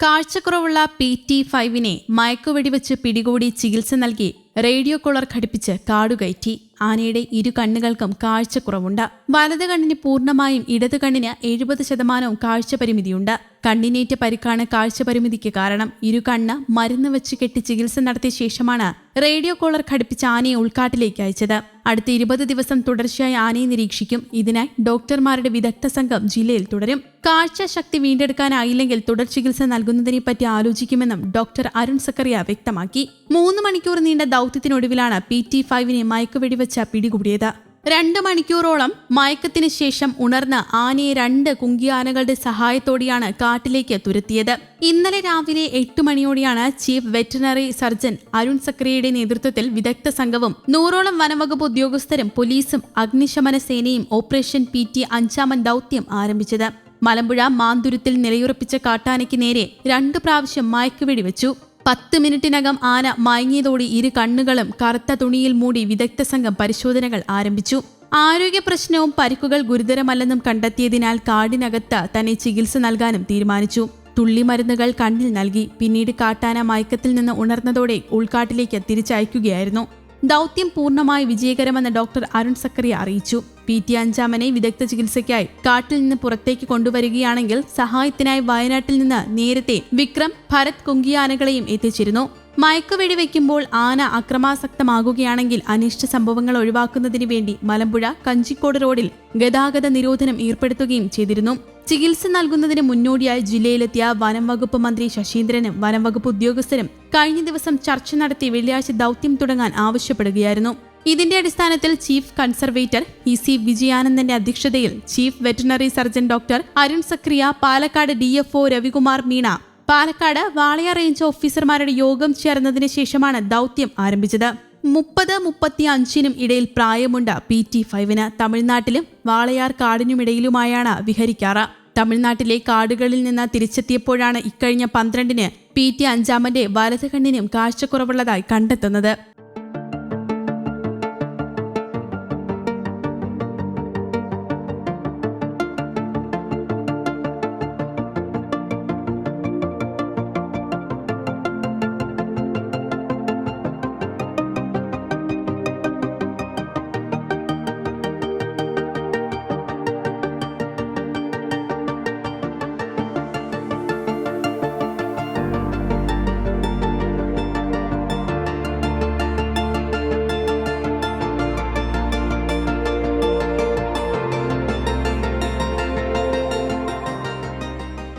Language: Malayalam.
കാഴ്ചക്കുറവുള്ള പി ടി ഫൈവിനെ മയക്കുവെടിവെച്ച് പിടികൂടി ചികിത്സ നൽകി റേഡിയോ കോളർ ഘടിപ്പിച്ച് കാടുകയറ്റി. ആനയുടെ ഇരു കണ്ണുകൾക്കും കാഴ്ചക്കുറവുണ്ട്. വലത് കണ്ണിന് പൂർണമായും ഇടത് കണ്ണിന് എഴുപത് ശതമാനവും കാഴ്ച പരിമിതിയുണ്ട് കണ്ണിനേറ്റ പരിക്കാണ് കാഴ്ച പരിമിതിക്ക് കാരണം. ഇരു കണ്ണ് മരുന്ന് വെച്ച് കെട്ടി ചികിത്സ നടത്തിയ ശേഷമാണ് റേഡിയോ കോളർ ഘടിപ്പിച്ച ആനയെ ഉൾക്കാട്ടിലേക്ക് അയച്ചത്. അടുത്ത ഇരുപത് ദിവസം തുടർച്ചയായി ആനയെ നിരീക്ഷിക്കും. ഇതിനായി ഡോക്ടർമാരുടെ വിദഗ്ധ സംഘം ജില്ലയിൽ തുടരും. കാഴ്ച ശക്തി വീണ്ടെടുക്കാനായില്ലെങ്കിൽ തുടർ ചികിത്സ നൽകുന്നതിനെപ്പറ്റി ആലോചിക്കുമെന്നും ഡോക്ടർ അരുൺ സക്കറിയ വ്യക്തമാക്കി. മൂന്ന് മണിക്കൂർ നീണ്ട ദൗത്യത്തിനൊടുവിലാണ് പി ടി ഫൈവിനെ മയക്കുവെടിവെച്ച പിടികൂടിയത്. രണ്ട് മണിക്കൂറോളം മയക്കത്തിന് ശേഷം ഉണർന്ന് ആനയെ രണ്ട് കുങ്കിയാനകളുടെ സഹായത്തോടെയാണ് കാട്ടിലേക്ക് തുരത്തിയത്. ഇന്നലെ രാവിലെ എട്ട് മണിയോടെയാണ് ചീഫ് വെറ്ററിനറി സർജൻ അരുൺ സക്രിയയുടെ നേതൃത്വത്തിൽ വിദഗ്ധ സംഘവും നൂറോളം വനംവകുപ്പ് ഉദ്യോഗസ്ഥരും പോലീസും അഗ്നിശമന സേനയും ഓപ്പറേഷൻ പി ടി അഞ്ചാമൻ ദൗത്യം ആരംഭിച്ചത്. മലമ്പുഴ മാന്തുരുത്തിൽ നിലയുറപ്പിച്ച കാട്ടാനയ്ക്ക് നേരെ രണ്ടു പ്രാവശ്യം മയക്കുവെടി വെച്ചു പത്ത് മിനിറ്റിനകം ആന മയങ്ങിയതോടെ ഇരു കണ്ണുകളും കറുത്ത തുണിയിൽ മൂടി വിദഗ്ധ സംഘം പരിശോധനകൾ ആരംഭിച്ചു. ആരോഗ്യ പ്രശ്നവും പരിക്കുകൾ ഗുരുതരമല്ലെന്നും കണ്ടെത്തിയതിനാൽ കാടിനകത്ത് തന്നെ ചികിത്സ നൽകാനും തീരുമാനിച്ചു. തുള്ളിമരുന്നുകൾ കണ്ണിൽ നൽകി പിന്നീട് കാട്ടാന മയക്കത്തിൽ നിന്ന് ഉണർന്നതോടെ ഉൾക്കാട്ടിലേക്ക് തിരിച്ചയക്കുകയായിരുന്നു. ദൗത്യം പൂർണമായി വിജയകരമെന്ന് ഡോക്ടർ അരുൺ സക്കറിയ അറിയിച്ചു. പി ടി അഞ്ചാമനെ വിദഗ്ധ ചികിത്സയ്ക്കായി കാട്ടിൽ നിന്ന് പുറത്തേക്ക് കൊണ്ടുവരികയാണെങ്കിൽ സഹായത്തിനായി വയനാട്ടിൽ നിന്ന് നേരത്തെ വിക്രം ഭരത് കുങ്കിയാനകളെയും എത്തിച്ചിരുന്നു. മയക്കുവെടി വയ്ക്കുമ്പോൾ ആന അക്രമാസക്തമാകുകയാണെങ്കിൽ അനിഷ്ട സംഭവങ്ങൾ ഒഴിവാക്കുന്നതിന് വേണ്ടി മലമ്പുഴ കഞ്ചിക്കോട് റോഡിൽ ഗതാഗത നിരോധനം ഏർപ്പെടുത്തുകയും ചെയ്തിരുന്നു. ചികിത്സ നൽകുന്നതിന് മുന്നോടിയായി ജില്ലയിലെത്തിയ വനം വകുപ്പ് മന്ത്രി ശശീന്ദ്രനും വനം വകുപ്പ് ഉദ്യോഗസ്ഥരും കഴിഞ്ഞ ദിവസം ചർച്ച നടത്തി വെള്ളിയാഴ്ച ദൗത്യം തുടങ്ങാൻ ആവശ്യപ്പെടുകയായിരുന്നു. ഇതിന്റെ അടിസ്ഥാനത്തിൽ ചീഫ് കൺസർവേറ്റർ ഇ സി വിജയാനന്ദന്റെ അധ്യക്ഷതയിൽ chief veterinary surgeon doctor Arun Zakaria Palakkad D F Ravikumar Meena. Palakkad Walayar range ഓഫീസർമാരുടെ യോഗം ചേർന്നതിന് ശേഷമാണ് ദൗത്യം ആരംഭിച്ചത്. മുപ്പത് മുപ്പത്തി അഞ്ചിനും ഇടയിൽ പ്രായമുണ്ട് പി ടി ഫൈവിന്. തമിഴ്നാട്ടിലും വാളയാർ കാടിനുമിടയിലുമായാണ് വിഹരിക്കാറ്. തമിഴ്നാട്ടിലെ കാടുകളിൽ നിന്ന് തിരിച്ചെത്തിയപ്പോഴാണ് ഇക്കഴിഞ്ഞ പന്ത്രണ്ടിന് പി ടി അഞ്ചാമന്റെ വലത് കണ്ണിനും കാഴ്ചക്കുറവുള്ളതായി കണ്ടെത്തുന്നത്.